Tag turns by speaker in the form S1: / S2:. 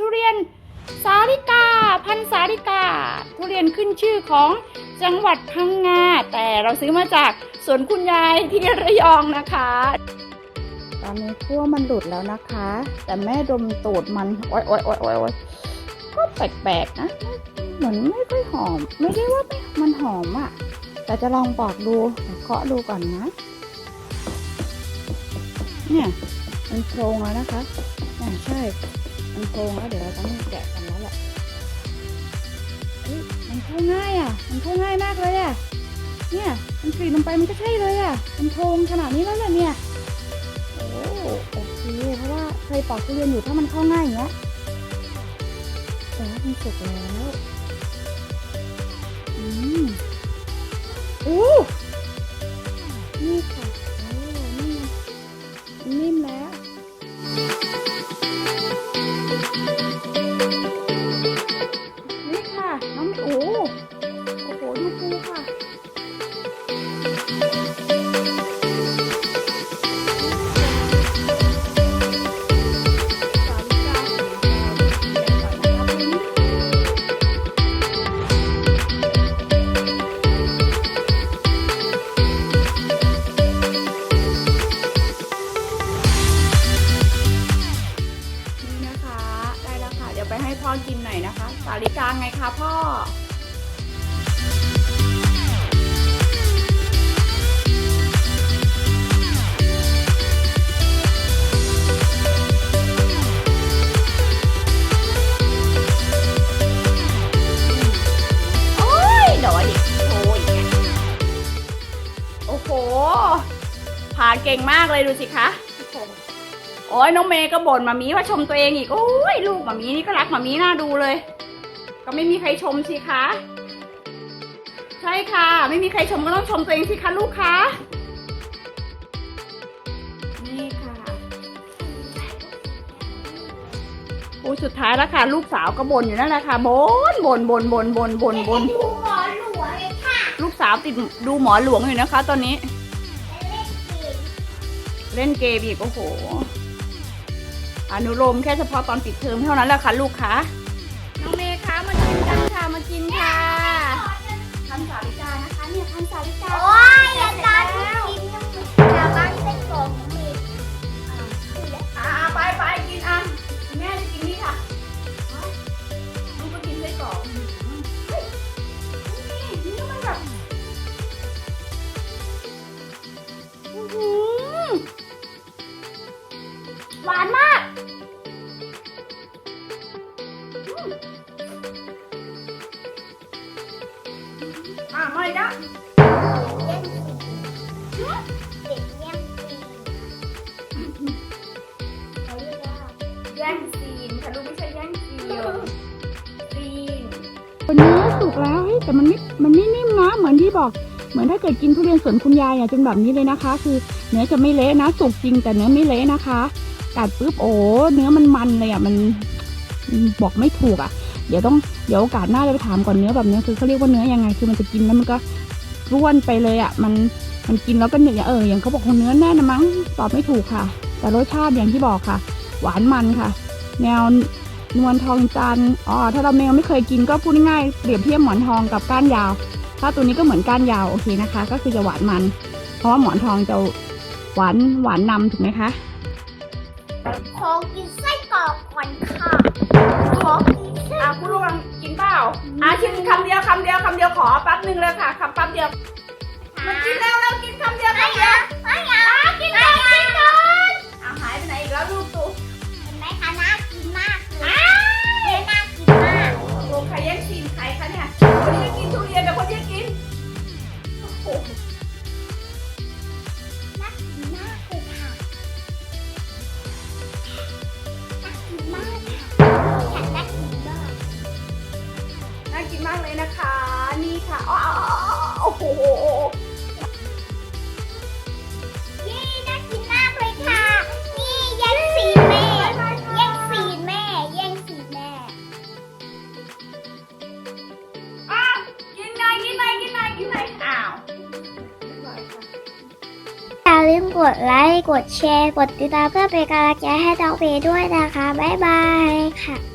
S1: ทุเรียนสาลิกา พันสาลิกา ทุเรียนขึ้นชื่อของจังหวัดพังงาแต่เราซื้อมาจากสวนคุณยายที่ระยองนะคะ ตอนนี้ขั้วมันหลุดแล้วนะคะ แต่แม่ดมตูดมันโอ๊ยโอ๊ยโอ๊ยโอ๊ยโอ๊ยก็แปลกๆนะ เหมือนไม่ค่อยหอม ไม่ได้ว่าม่มันหอมอะ่ะ แต่จะลองปอกดูเคาะดูก่อนนะ เนี่ยมันโพรงแล้วนะคะอ่าใช่ มันโพรงแล้วเดี๋ยวเราต้องแกะกันแล้วแหละมันเข้าง่ายอะ มันเข้าง่ายมากเลยอะ เนี่ย มันกรีดลงไปมันก็ใช่เลยอะ มันโพรงขนาดนี้แล้วเหรอเนี่ยโอ้โอเคเพราะว่าเคยปอกทุเรียนอยู่ถ้ามันเข้าง่ายอย่างเงี้ยแต่ว่ามันสุกแล้วอืมโอ้นี่ค่ะ กินหน่อยนะคะ สาลิกาไงคะพ่อโอ้ยเดี๋ยดิโอ้โหผ่าเก่งมากเลยดูสิคะ อ้ยน้องเมย์ก็บ่นมามีว่าชมตัวเองอีกโอ้ยลูกมามีนี่ก็รักมามีน่าดูเลย ก็ไม่มีใครชมสิคะใช่ค่ะ ไม่มีใครชมก็ต้องชมตัวเองสิคะลูกคะนี่ค่ะโอ้ยสุดท้ายแล้วค่ะ ลูกสาวก็บ่นอยู่นั่นแหละค่ะบ่นบ่นบ่นบ่นบ่นบ่นบ่น
S2: ดูหมอหลวงเลยค่ะ
S1: ลูกสาวติดดูหมอหลวงอยู่นะคะ ตอนนี้
S2: เล่นเกม
S1: เล่นเกมอีกโอ้โห อนุโลมแค่เฉพาะตอนปิดเทอมเท่านั้นแหละค่ะลูกคะน้องเมย์คะมากินกันค่ะมากินค่ะพันสาลิกานะคะเนี่ยพันสาลิกา
S2: โอ้ยอย่าตอนกินยังอย่าบ้านเส้นกรอกมี
S1: อ่าไปไปกินอะแม่จะกินนี่ค่ะลูกก็กินไส้กรอกเฮ้ยนี่นี่มันแบบอื้อหือหวานมาก
S2: เนื้
S1: อสุกแล้วเฮ้ยแต่มันไม่ มันไม่นิ่มนะ เหมือนที่บอก เหมือนถ้าเกิดกินทุเรียนสวนคุณยายอะจะเป็นแบบนี้เลยนะคะ คือเนื้อจะไม่เละนะ สุกจริงแต่เนื้อไม่เละนะคะกัดปุ๊บโอ้เนื้อมันมันเลยอะมันบอกไม่ถูกอะ เดี๋ยวต้องเดี๋ยวโอกาสหน้าจะไปถามก่อนเนื้อแบบนี้คือเขาเรียกว่าเนื้อยังไง คือมันจะกินแล้วมันก็ร่วนไปเลยอะ มันมันกินแล้วก็เหนื่อยเอออย่างเขาบอกว่าเนื้อแน่นนะมั้งตอบไม่ถูกค่ะ แต่รสชาติอย่างที่บอกค่ะ หวานมันค่ะ แนว นวลทองจันทร์อ๋อถ้าเราแมวไม่เคยกินก็พูดง่ายๆเปรียบเทียบหมอนทองกับก้านยาว ถ้าตัวนี้ก็เหมือนก้านยาวโอเคนะคะ ก็คือจะหวานมัน เพราะว่าหมอนทองจะหวานหวานนำถูกไหมคะ
S2: ขอกินไส้กรอกก่อนค่ะขอกินไส้
S1: อะคุณลุงกินเปล่าอะชิมคำเดียวคำเดียวคำเดียวขอแป๊บหนึ่งเลยค่ะคำแป๊บเดียวมันกินแล้วเรากินคำเดียว
S2: ไม่
S1: คำเดียว
S2: น่า
S1: กิ
S2: นมากเลยนะ
S1: คะ นี่ค่ะอ๋
S2: อ
S1: โอ้โห
S2: ยี่น่ากินมากเลยค่ะ นี่แย่งซีแม่แย่งซีแม่แย่งซีแม่
S1: อ้าวกินหน่อยกินหน่อยกินหน่อยกินหน่อยอ้าว
S2: อย่าลืมกดไลค์ กดแชร์ กดติดตามเพื่อเป็นกำลังใจให้น้องเมย์ด้วยนะคะ บ๊ายบายค่ะ